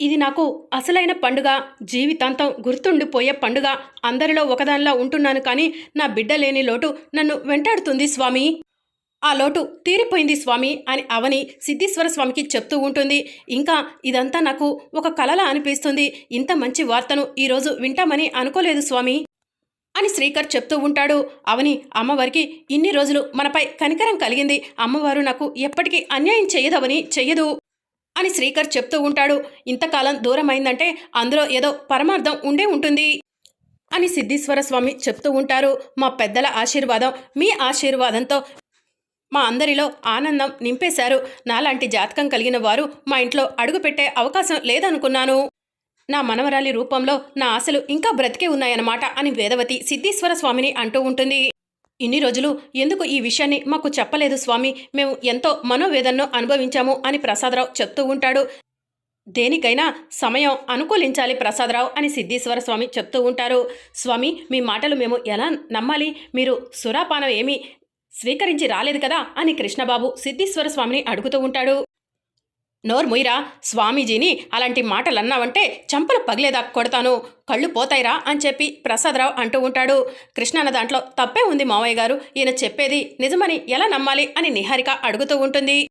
ఇది నాకు అసలైన పండుగ. జీవితాంతం గుర్తుండిపోయే పండుగ. అందరిలో ఒకదానిలా ఉంటున్నాను కానీ నా బిడ్డ లేని లోటు నన్ను వెంటాడుతుంది స్వామి. ఆ లోటు తీరిపోయింది స్వామి అని అవని సిద్ధేశ్వర స్వామికి చెప్తూ ఉంటుంది. ఇంకా ఇదంతా నాకు ఒక కలలా అనిపిస్తుంది. ఇంత మంచి వార్తను ఈరోజు వింటామని అనుకోలేదు స్వామి. అని శ్రీకర్ చెప్తూ ఉంటాడు. అవని అమ్మవారికి ఇన్ని రోజులు మనపై కనికరం కలిగింది. అమ్మవారు నాకు ఎప్పటికీ అన్యాయం చేయదవని చెయ్యదు. అని శ్రీకర్ చెప్తూ ఉంటాడు. ఇంతకాలం దూరం అయిందంటే అందులో ఏదో పరమార్థం ఉండే ఉంటుంది అని సిద్ధేశ్వర స్వామి చెప్తూ ఉంటారు. మా పెద్దల ఆశీర్వాదం మీ ఆశీర్వాదంతో మా అందరిలో ఆనందం నింపేశారు. నాలాంటి జాతకం కలిగిన వారు మా ఇంట్లో అడుగుపెట్టే అవకాశం లేదనుకున్నాను. నా మనవరాలి రూపంలో నా ఆశలు ఇంకా బ్రతికే ఉన్నాయన్నమాట అని వేదవతి సిద్ధేశ్వర స్వామిని అంటూ ఉంటుంది. ఇన్ని రోజులు ఎందుకు ఈ విషయాన్ని మాకు చెప్పలేదు స్వామి? మేము ఎంతో మనోవేదనను అనుభవించాము అని ప్రసాదరావు చెప్తూ ఉంటాడు. దేనికైనా సమయం అనుకూలించాలి ప్రసాదరావు అని సిద్ధేశ్వర స్వామి చెప్తూ ఉంటారు. స్వామి మీ మాటలు మేము ఎలా నమ్మాలి? మీరు సురాపానం ఏమీ స్వీకరించి రాలేదు కదా అని కృష్ణబాబు సిద్ధేశ్వర స్వామిని అడుగుతూ ఉంటాడు. నోర్ముయిరా స్వామీజీని అలాంటి మాటలు అన్నావంటే చంపలు పగిలేదా కొడతాను. కళ్ళు పోతాయిరా అని చెప్పి ప్రసాదరావు అంటూ ఉంటాడు. కృష్ణన్న దాంట్లో తప్పే ఉంది మావయ్య గారు. ఈయన చెప్పేది నిజమని ఎలా నమ్మాలి అని నిహారిక అడుగుతూ ఉంటుంది.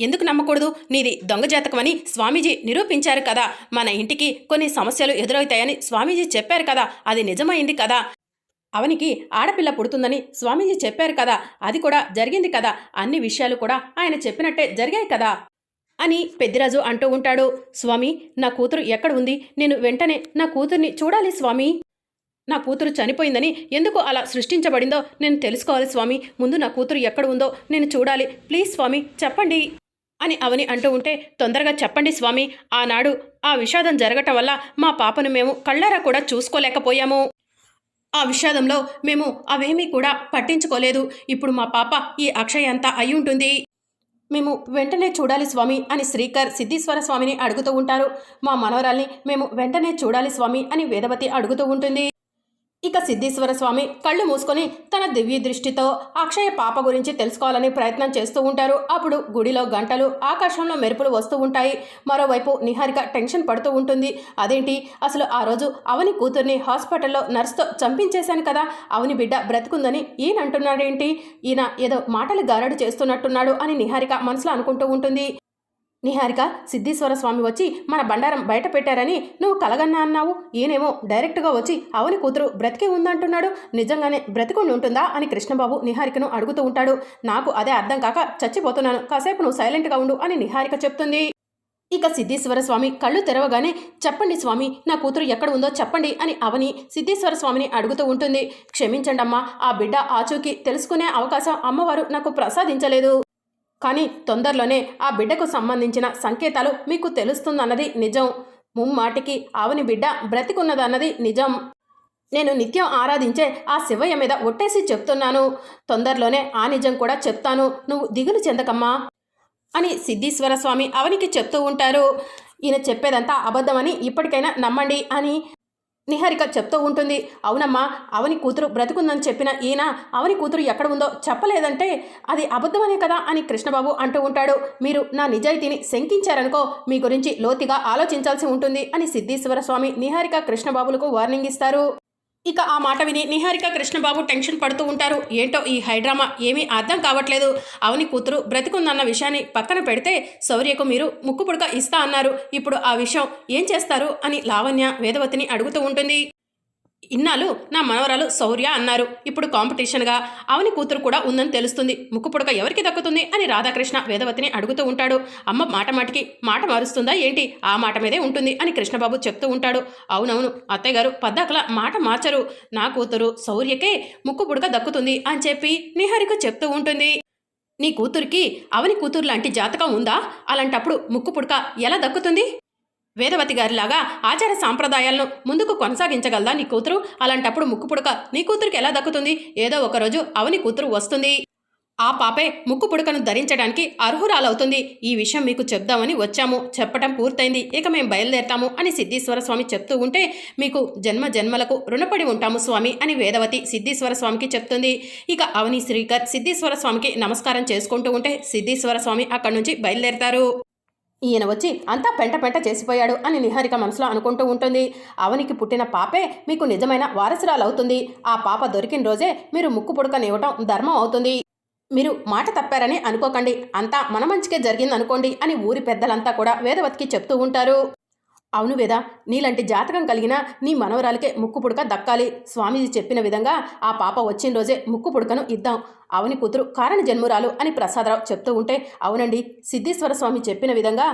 ఎందుకు నమ్మకూడదు? నీది దొంగ జాతకమని స్వామీజీ నిరూపించారు కదా. మన ఇంటికి కొన్ని సమస్యలు ఎదురవుతాయని స్వామీజీ చెప్పారు కదా. అది నిజమైంది కదా. అవనికి ఆడపిల్ల పుడుతుందని స్వామీజీ చెప్పారు కదా. అది కూడా జరిగింది కదా. అన్ని విషయాలు కూడా ఆయన చెప్పినట్టే జరిగాయి కదా. అని పెద్దిరాజు అంటూ ఉంటాడు. స్వామి నా కూతురు ఎక్కడ ఉంది నేను వెంటనే నా కూతుర్ని చూడాలి స్వామి. నా కూతురు చనిపోయిందని ఎందుకు అలా సృష్టించబడిందో నేను తెలుసుకోవాలి స్వామి. ముందు నా కూతురు ఎక్కడ ఉందో నేను చూడాలి. ప్లీజ్ స్వామి చెప్పండి. అని అవని అంటూ ఉంటే తొందరగా చెప్పండి స్వామి. ఆనాడు ఆ విషాదం జరగటం వల్ల మా పాపను మేము కళ్ళారా కూడా చూసుకోలేకపోయాము. ఆ విషాదంలో మేము అవేమీ కూడా పట్టించుకోలేదు. ఇప్పుడు మా పాప ఈ అక్షయ అంతా అయి ఉంటుంది. మేము వెంటనే చూడాలి స్వామి అని శ్రీకర్ సిద్ధీశ్వర స్వామిని అడుగుతూ ఉంటారు. మా మనవరాల్ని మేము వెంటనే చూడాలి స్వామి అని వేదవతి అడుగుతూ ఉంటుంది. ఇక సిద్ధేశ్వర స్వామి కళ్ళు మూసుకొని తన దివ్య దృష్టితో అక్షయ పాప గురించి తెలుసుకోవాలని ప్రయత్నం చేస్తూ ఉంటారు. అప్పుడు గుడిలో గంటలు ఆకాశంలో మెరుపులు వస్తూ ఉంటాయి. మరోవైపు నిహారిక టెన్షన్ పడుతూ ఉంటుంది. అదేంటి? అసలు ఆ రోజు అవని కూతుర్ని హాస్పిటల్లో నర్స్తో చంపించేశాను కదా. అవని బిడ్డ బ్రతుకుందని ఈయన అంటున్నాడేంటి ఈయన ఏదో మాటలు గారడు చేస్తున్నట్టున్నాడు అని నిహారిక మనసులో అనుకుంటూ ఉంటుంది. నిహారిక సిద్ధేశ్వర స్వామి వచ్చి మన బండారం బయట పెట్టారని నువ్వు కలగన్నా అన్నావు. ఈయనేమో డైరెక్ట్గా వచ్చి అవని కూతురు బ్రతికే ఉందంటున్నాడు. నిజంగానే బ్రతికుండి ఉంటుందా? అని కృష్ణబాబు నిహారికను అడుగుతూ ఉంటాడు. నాకు అదే అర్థం కాక చచ్చిపోతున్నాను. కాసేపు నువ్వు సైలెంట్గా ఉండు అని నిహారిక చెప్తుంది. ఇక సిద్ధేశ్వర స్వామి కళ్ళు తెరవగానే చెప్పండి స్వామి నా కూతురు ఎక్కడ ఉందో చెప్పండి అని అవని సిద్ధేశ్వర స్వామిని అడుగుతూ ఉంటుంది. క్షమించండమ్మా ఆ బిడ్డ ఆచూకీ తెలుసుకునే అవకాశం అమ్మవారు నాకు ప్రసాదించలేదు. కానీ తొందరలోనే ఆ బిడ్డకు సంబంధించిన సంకేతాలు మీకు తెలుస్తుందన్నది నిజం. ముమ్మాటికి ఆవని బిడ్డ బ్రతికున్నదన్నది నిజం. నేను నిత్యం ఆరాధించే ఆ శివయ్య మీద ఒట్టేసి చెప్తున్నాను. తొందరలోనే ఆ నిజం కూడా చెప్తాను. నువ్వు దిగులు చెందకమ్మా అని సిద్ధీశ్వర స్వామి అవనికి చెప్తూ ఉంటారు. ఈయన చెప్పేదంతా అబద్ధమని ఇప్పటికైనా నమ్మండి అని నిహారిక చెప్తూ ఉంటుంది అవునమ్మా అవని కూతురు బ్రతుకుందని చెప్పిన ఈయన అవని కూతురు ఎక్కడ ఉందో చెప్పలేదంటే అది అబద్ధమనే కదా అని కృష్ణబాబు అంటూ ఉంటాడు. మీరు నా నిజాయితీని శంకించారనుకో మీ గురించి లోతుగా ఆలోచించాల్సి ఉంటుంది అని సిద్ధేశ్వర స్వామి నిహారిక కృష్ణబాబులకు వార్నింగ్ ఇస్తారు. ఇక ఆ మాట విని నిహారిక కృష్ణబాబు టెన్షన్ పడుతూ ఉంటారు. ఏంటో ఈ హైడ్రామా ఏమీ అర్థం కావట్లేదు. అవని కూతురు బ్రతికుందన్న విషయాన్ని పక్కన పెడితే శౌర్యకు మీరు ముక్కు పుడక ఇస్తా అన్నారు. ఇప్పుడు ఆ విషయం ఏం చేస్తారు? అని లావణ్య వేదవతిని అడుగుతూ ఉంటుంది. ఇన్నాళ్ళు నా మనవరాలు శౌర్య అన్నారు. ఇప్పుడు కాంపిటీషన్గా అవని కూతురు కూడా ఉందని తెలుస్తుంది. ముక్కు పుడక ఎవరికి దక్కుతుంది అని రాధాకృష్ణ వేదవతిని అడుగుతూ ఉంటాడు. అమ్మ మాట మాటికి మాట మారుస్తుందా ఏంటి? ఆ మాట మీదే ఉంటుంది అని కృష్ణబాబు చెప్తూ ఉంటాడు. అవునవును అత్తయ్య గారు పద్దాకలా మాట మార్చరు. నా కూతురు శౌర్యకే ముక్కు పుడక దక్కుతుంది అని చెప్పి నిహారిక చెప్తూ ఉంటుంది. నీ కూతురికి అవని కూతురు లాంటి జాతకం ఉందా? అలాంటప్పుడు ముక్కు పుడక ఎలా దక్కుతుంది? వేదవతి గారిలాగా ఆచార సాంప్రదాయాలను ముందుకు కొనసాగించగలదా నీ కూతురు? అలాంటప్పుడు ముక్కు పుడక నీ కూతురికి ఎలా దక్కుతుంది? ఏదో ఒకరోజు అవని కూతురు వస్తుంది. ఆ పాపే ముక్కు పుడకను ధరించడానికి అర్హురాలవుతుంది. ఈ విషయం మీకు చెప్దామని వచ్చాము. చెప్పటం పూర్తయింది. ఇక మేము బయలుదేరతాము అని సిద్ధేశ్వర స్వామి చెప్తూ ఉంటే మీకు జన్మ జన్మలకు రుణపడి ఉంటాము స్వామి అని వేదవతి సిద్ధేశ్వర స్వామికి చెప్తుంది. ఇక అవని శ్రీకర్ సిద్ధేశ్వర స్వామికి నమస్కారం చేసుకుంటూ ఉంటే సిద్ధేశ్వర స్వామి అక్కడి నుంచి బయలుదేరతారు. ఈయన వచ్చి అంతా పెంట పెంట చేసిపోయాడు అని నిహారిక మనసులో అనుకుంటూ ఉంటుంది. అవనికి పుట్టిన పాపే మీకు నిజమైన వారసురాలు అవుతుంది ఆ పాప దొరికిన రోజే మీరు ముక్కు పుడకనివ్వటం ధర్మం అవుతుంది. మీరు మాట తప్పారని అనుకోకండి. అంతా మన మంచికే జరిగింది అనుకోండి అని ఊరి పెద్దలంతా కూడా వేదవతికి చెప్తూ ఉంటారు. అవును వేద నీలాంటి జాతకం కలిగిన నీ మనవరాలకే ముక్కు పుడక దక్కాలి. స్వామీజీ చెప్పిన విధంగా ఆ పాప వచ్చిన రోజే ముక్కు పుడకను ఇద్దాం. అవని కూతురు కారణ జన్మురాలు అని ప్రసాదరావు చెప్తూ ఉంటే అవునండి సిద్ధేశ్వర స్వామి చెప్పిన విధంగా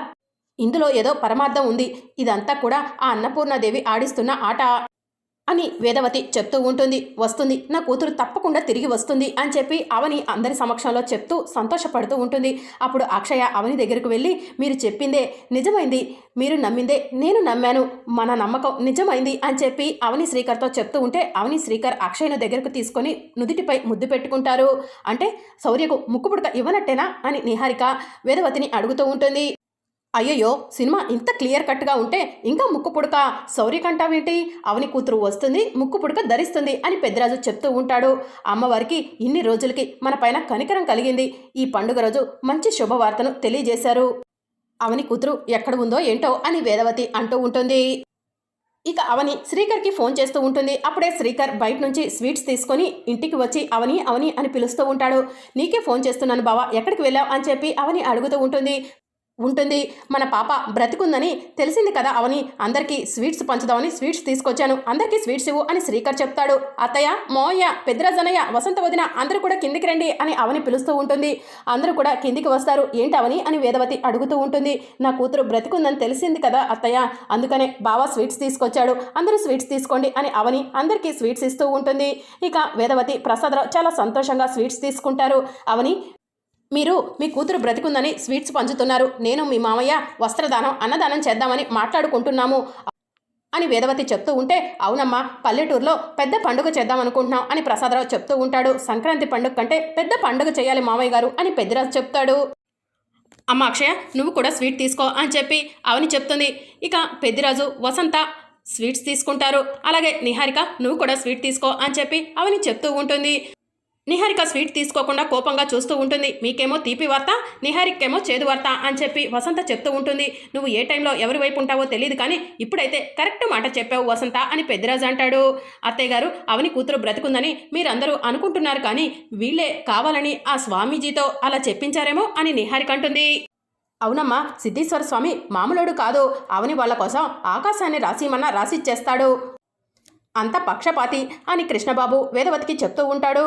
ఇందులో ఏదో పరమార్థం ఉంది. ఇదంతా కూడా ఆ అన్నపూర్ణాదేవి ఆడిస్తున్న ఆట. అని వేదవతి చెప్తూ ఉంటుంది. వస్తుంది. నా కూతురు తప్పకుండా తిరిగి వస్తుంది అని చెప్పి అవని అందరి సమక్షంలో చెప్తూ సంతోషపడుతూ ఉంటుంది. అప్పుడు అక్షయ అవని దగ్గరకు వెళ్ళి మీరు చెప్పిందే నిజమైంది. మీరు నమ్మిందే నేను నమ్మాను. మన నమ్మకం నిజమైంది అని చెప్పి అవని శ్రీకర్తో చెప్తూ ఉంటే అవని శ్రీకర్ అక్షయ్ను దగ్గరకు తీసుకొని నుదుటిపై ముద్దు పెట్టుకుంటారు. అంటే శౌర్యకు ముక్కు పుడక ఇవ్వనట్టేనా? అని నిహారిక వేదవతిని అడుగుతూ ఉంటుంది. అయ్యయ్యో సినిమా ఇంత క్లియర్ కట్గా ఉంటే ఇంకా ముక్కు పుడక. శౌర్యకంటావేంటి అవని కూతురు వస్తుంది ముక్కు పుడక ధరిస్తుంది అని పెద్దరాజు చెప్తూ ఉంటాడు. అమ్మవారికి ఇన్ని రోజులకి మన పైన కనికరం కలిగింది. ఈ పండుగ రోజు మంచి శుభవార్తను తెలియజేశారు. అవని కూతురు ఎక్కడ ఉందో ఏంటో అని వేదవతి అంటూ ఉంటుంది. ఇక అవని శ్రీకర్కి ఫోన్ చేస్తూ ఉంటుంది. అప్పుడే శ్రీకర్ బయట నుంచి స్వీట్స్ తీసుకొని ఇంటికి వచ్చి అవని అవని అని పిలుస్తూ ఉంటాడు. నీకే ఫోన్ చేస్తున్నాను బావా ఎక్కడికి వెళ్ళావు అని చెప్పి అవని అడుగుతూ ఉంటుంది. ఉంటుంది. మన పాప బ్రతికుందని తెలిసింది కదా అవని. అందరికీ స్వీట్స్ పంచుదామని స్వీట్స్ తీసుకొచ్చాను. అందరికీ స్వీట్స్ ఇవ్వు అని శ్రీకర్ చెప్తాడు. అత్తయ్య మోయ్య పెద్దరాజనయ్య వసంత వదిన అందరూ కూడా కిందికి రండి అని అవని పిలుస్తూ ఉంటుంది. అందరూ కూడా కిందికి వస్తారు. ఏంటి అవని అని వేదవతి అడుగుతూ ఉంటుంది. నా కూతురు బ్రతికుందని తెలిసింది కదా అత్తయ్య. అందుకనే బావా స్వీట్స్ తీసుకొచ్చాడు. అందరూ స్వీట్స్ తీసుకోండి అని అవని అందరికీ స్వీట్స్ ఇస్తూ ఉంటుంది. ఇక వేదవతి ప్రసాదరావు చాలా సంతోషంగా స్వీట్స్ తీసుకుంటారు. అవని మీరు మీ కూతురు బ్రతికుందని స్వీట్స్ పంచుతున్నారు. నేను మీ మామయ్య వస్త్రదానం అన్నదానం చేద్దామని మాట్లాడుకుంటున్నాము. అని వేదవతి చెప్తూ ఉంటే అవునమ్మా పల్లెటూరులో పెద్ద పండుగ చేద్దాం అనుకుంటున్నాం అని ప్రసాదరావు చెప్తూ ఉంటాడు. సంక్రాంతి పండుగ కంటే పెద్ద పండుగ చేయాలి మామయ్య గారు అని పెద్దరాజు చెప్తాడు. అమ్మ అక్షయ నువ్వు కూడా స్వీట్ తీసుకో అని చెప్పి అవని చెప్తుంది. ఇక పెద్దిరాజు వసంత స్వీట్స్ తీసుకుంటారు. అలాగే నిహారిక నువ్వు కూడా స్వీట్ తీసుకో అని చెప్పి అవని చెప్తూ ఉంటుంది. నిహారిక స్వీట్ తీసుకోకుండా కోపంగా చూస్తూ ఉంటుంది. మీకేమో తీపి వార్త నిహారికేమో చేదు వార్త అని చెప్పి వసంత చెప్తూ ఉంటుంది. నువ్వు ఏ టైంలో ఎవరి వైపు ఉంటావో తెలియదు కానీ ఇప్పుడైతే కరెక్ట్ మాట చెప్పావు వసంత అని పెద్దిరాజు అంటాడు. అత్తయ్య గారు అవని కూతురు బ్రతుకుందని మీరందరూ అనుకుంటున్నారు కానీ వీళ్ళే కావాలని ఆ స్వామీజీతో అలా చెప్పించారేమో అని నిహారిక అంటుంది. అవునమ్మా సిద్ధేశ్వర స్వామి మామూలుడు కాదు. అవని వాళ్ళ కోసం ఆకాశాన్ని రాసిమన్నా రాసిచ్చేస్తాడు. అంత పక్షపాతి అని కృష్ణబాబు వేదవతికి చెప్తూ ఉంటాడు.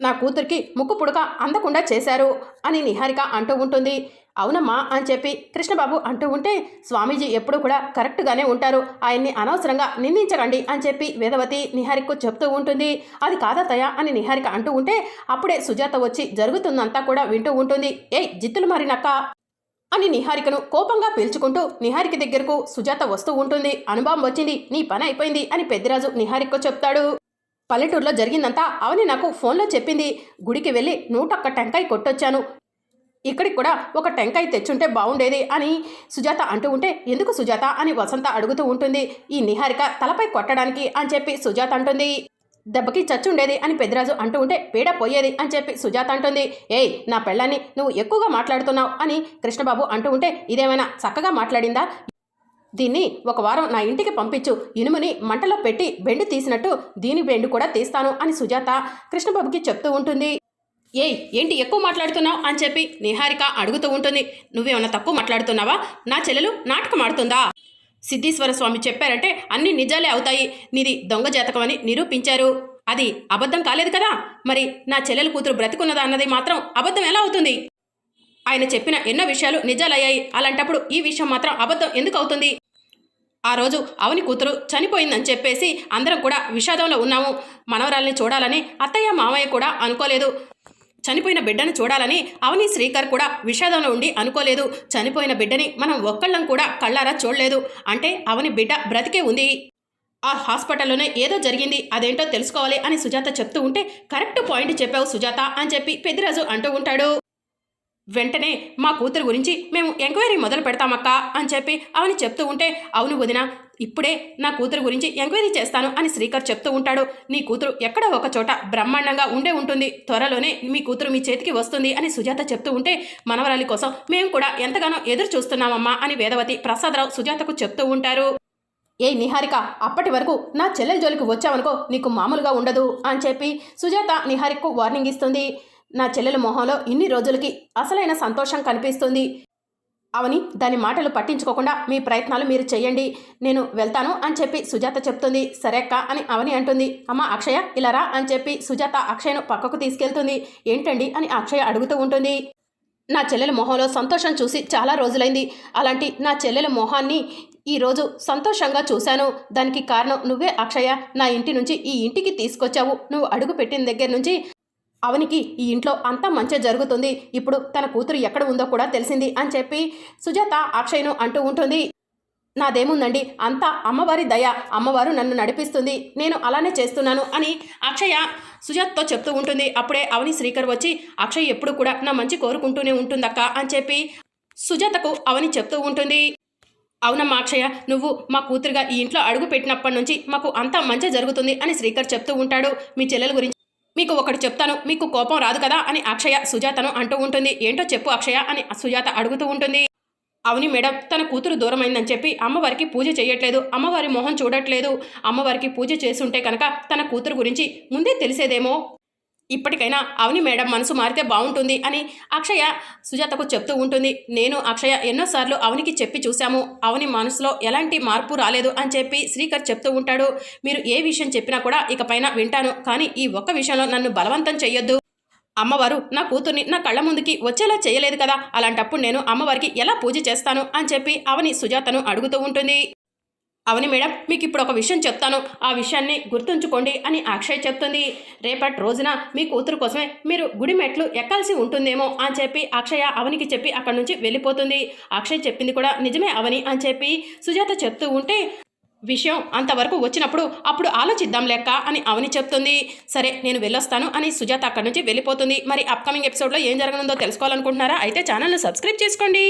నా కూతురికి ముక్కు పుడక అందకుండా చేశారు అని నిహారిక అంటూ ఉంటుంది. అవునమ్మా అని చెప్పి కృష్ణబాబు అంటూ ఉంటే స్వామీజీ ఎప్పుడు కూడా కరెక్ట్గానే ఉంటారు. ఆయన్ని అనవసరంగా నిందించకండి అని చెప్పి వేదవతి నిహారికకు చెప్తూ ఉంటుంది. అది కాదతయ్య అని నిహారిక అంటూ ఉంటే అప్పుడే సుజాత వచ్చి జరుగుతుందంతా కూడా వింటూ ఉంటుంది. ఏయ్ జిత్తులు మారినక్క అని నిహారికను కోపంగా పీల్చుకుంటూ నిహారిక దగ్గరకు సుజాత వస్తూ ఉంటుంది. అనుభవం వచ్చింది నీ పని అయిపోయింది అని పెద్దిరాజు నిహారికకు చెప్తాడు. పల్లెటూరులో జరిగిందంతా అవని నాకు ఫోన్లో చెప్పింది. గుడికి వెళ్ళి నూటొక్క టెంకాయ కొట్టొచ్చాను. ఇక్కడికి కూడా ఒక టెంకాయ తెచ్చుంటే బాగుండేది అని సుజాత అంటూ ఉంటే ఎందుకు సుజాత? అని వసంత అడుగుతూ ఉంటుంది. ఈ నిహారిక తలపై కొట్టడానికి అని చెప్పి సుజాత అంటుంది. దెబ్బకి చచ్చుండేది అని పెద్దరాజు అంటూ ఉంటే పీడ పోయేది అని చెప్పి సుజాత అంటుంది. ఏయ్ నా పెళ్ళాన్ని నువ్వు ఎక్కువగా మాట్లాడుతున్నావు అని కృష్ణబాబు అంటూ ఉంటే ఇదేమైనా చక్కగా మాట్లాడిందా? దీన్ని ఒక వారం నా ఇంటికి పంపించు. ఇనుముని మంటలో పెట్టి బెండు తీసినట్టు దీని బెండు కూడా తీస్తాను అని సుజాత కృష్ణబాబుకి చెప్తూ ఉంటుంది. ఏయ్ ఏంటి ఎక్కువ మాట్లాడుతున్నావు? అని చెప్పి నిహారిక అడుగుతూ ఉంటుంది. నువ్వేమన్నా తక్కువ మాట్లాడుతున్నావా? నా చెల్లెలు నాటకం ఆడుతుందా? సిద్ధేశ్వర స్వామి చెప్పారంటే అన్ని నిజాలే అవుతాయి. నీది దొంగ జాతకం అని నిరూపించారు. అది అబద్ధం కాలేదు కదా? మరి నా చెల్లెలు కూతురు బ్రతికున్నదా అన్నది మాత్రం అబద్ధం ఎలా అవుతుంది? ఆయన చెప్పిన ఎన్నో విషయాలు నిజాలయ్యాయి. అలాంటప్పుడు ఈ విషయం మాత్రం అబద్ధం ఎందుకు అవుతుంది? ఆ రోజు అవని కూతురు చనిపోయిందని చెప్పేసి అందరం కూడా విషాదంలో ఉన్నాము. మనవరాల్ని చూడాలని అత్తయ్య మామయ్య కూడా అనుకోలేదు. చనిపోయిన బిడ్డను చూడాలని అవని శ్రీకర్ కూడా విషాదంలో ఉండి అనుకోలేదు. చనిపోయిన బిడ్డని మనం ఒక్కళ్ళం కూడా కళ్ళారా చూడలేదు. అంటే అవని బిడ్డ బ్రతికే ఉంది. ఆ హాస్పిటల్లోనే ఏదో జరిగింది. అదేంటో తెలుసుకోవాలి అని సుజాత చెప్తూ ఉంటే కరెక్ట్ పాయింట్ చెప్పావు సుజాత అని చెప్పి పెద్దిరాజు అంటూ ఉంటాడు. వెంటనే మా కూతురు గురించి మేము ఎంక్వైరీ మొదలు పెడతామక్క అని చెప్పి అవని చెప్తూ ఉంటే అవును వదిన ఇప్పుడే నా కూతురు గురించి ఎంక్వైరీ చేస్తాను అని శ్రీకర్ చెప్తూ ఉంటాడు. నీ కూతురు ఎక్కడో ఒక చోట బ్రహ్మాండంగా ఉండే ఉంటుంది. త్వరలోనే మీ కూతురు మీ చేతికి వస్తుంది అని సుజాత చెప్తూ ఉంటే మనవరాలి కోసం మేము కూడా ఎంతగానో ఎదురు చూస్తున్నామమ్మా అని వేదవతి ప్రసాదరావు సుజాతకు చెప్తూ ఉంటారు. ఏ నిహారిక అప్పటి వరకు నా చెల్లెల జోలికి వచ్చావనుకో నీకు మామూలుగా ఉండదు అని చెప్పి సుజాత నిహారికకు వార్నింగ్ ఇస్తుంది. నా చెల్లెల మొహంలో ఇన్ని రోజులకి అసలైన సంతోషం కనిపిస్తుంది. అవని దాని మాటలు పట్టించుకోకుండా మీ ప్రయత్నాలు మీరు చేయండి నేను వెళ్తాను అని చెప్పి సుజాత చెప్తుంది. సరే అక్క అని అవని అంటుంది. అమ్మ అక్షయ ఇలా రా అని చెప్పి సుజాత అక్షయను పక్కకు తీసుకెళ్తుంది. ఏంటండి అని అక్షయ అడుగుతూ ఉంటుంది. నా చెల్లెల మొహంలో సంతోషం చూసి చాలా రోజులైంది. అలాంటి నా చెల్లెల మొహాన్ని ఈరోజు సంతోషంగా చూశాను. దానికి కారణం నువ్వే అక్షయ. నా ఇంటి నుంచి ఈ ఇంటికి తీసుకొచ్చావు. నువ్వు అడుగు పెట్టిన దగ్గర నుంచి అవనికి ఈ ఇంట్లో అంతా మంచి జరుగుతుంది. ఇప్పుడు తన కూతురు ఎక్కడ ఉందో కూడా తెలిసింది అని చెప్పి సుజాత అక్షయ్ను అంటూ ఉంటుంది. నాదేముందండి? అంతా అమ్మవారి దయ. అమ్మవారు నన్ను నడిపిస్తుంది. నేను అలానే చేస్తున్నాను అని అక్షయ సుజాత్తో చెప్తూ ఉంటుంది. అప్పుడే అవని శ్రీకర్ వచ్చి అక్షయ్ ఎప్పుడు కూడా నా మంచి కోరుకుంటూనే ఉంటుందక్క అని చెప్పి సుజాతకు అవని చెప్తూ ఉంటుంది. అవునమ్మా అక్షయ నువ్వు మా కూతురుగా ఈ ఇంట్లో అడుగు పెట్టినప్పటి నుంచి మాకు అంతా మంచి జరుగుతుంది అని శ్రీకర్ చెప్తూ ఉంటాడు. మీ చెల్లెల గురించి మీకు ఒకటి చెప్తాను మీకు కోపం రాదు కదా అని అక్షయ సుజాతను అంటూ ఉంటుంది. ఏంటో చెప్పు అక్షయ అని సుజాత అడుగుతూ ఉంటుంది. అవుని మేడం తన కూతురు దూరమైందని చెప్పి అమ్మవారికి పూజ చేయట్లేదు అమ్మవారి మొహం చూడట్లేదు. అమ్మవారికి పూజ చేస్తుంటే కనుక తన కూతురు గురించి ముందే తెలిసేదేమో? ఇప్పటికైనా అవని మేడం మనసు మారితే బాగుంటుంది అని అక్షయ సుజాతకు చెప్తూ ఉంటుంది. నేను అక్షయ ఎన్నోసార్లు అవనికి చెప్పి చూశాము. అవని మనసులో ఎలాంటి మార్పు రాలేదు అని చెప్పి శ్రీకర్ చెప్తూ ఉంటాడు. మీరు ఏ విషయం చెప్పినా కూడా ఇకపైన వింటాను. కానీ ఈ ఒక్క విషయంలో నన్ను బలవంతం చెయ్యొద్దు. అమ్మవారు నా కూతుర్ని నా కళ్ళ ముందుకి వచ్చేలా చేయలేదు కదా. అలాంటప్పుడు నేను అమ్మవారికి ఎలా పూజ చేస్తాను అని చెప్పి అవని సుజాతను అడుగుతూ ఉంటుంది. అవని మేడం మీకు ఇప్పుడు ఒక విషయం చెప్తాను. ఆ విషయాన్ని గుర్తుంచుకోండి అని అక్షయ్ చెప్తుంది. రేపటి రోజున మీ కూతురు కోసమే మీరు గుడి మెట్లు ఎక్కాల్సి ఉంటుందేమో అని చెప్పి అక్షయ అవనికి చెప్పి అక్కడి నుంచి వెళ్ళిపోతుంది. అక్షయ్ చెప్పింది కూడా నిజమే అవని అని చెప్పి సుజాత చెప్తూ ఉంటే విషయం అంతవరకు వచ్చినప్పుడు అప్పుడు ఆలోచిద్దాం లెక్క అని అవని చెప్తుంది. సరే నేను వెళ్ళొస్తాను అని సుజాత అక్కడి నుంచి వెళ్ళిపోతుంది. మరి అప్కమింగ్ ఎపిసోడ్లో ఏం జరగనుందో తెలుసుకోవాలనుకుంటున్నారా? అయితే ఛానల్ను సబ్స్క్రైబ్ చేసుకోండి.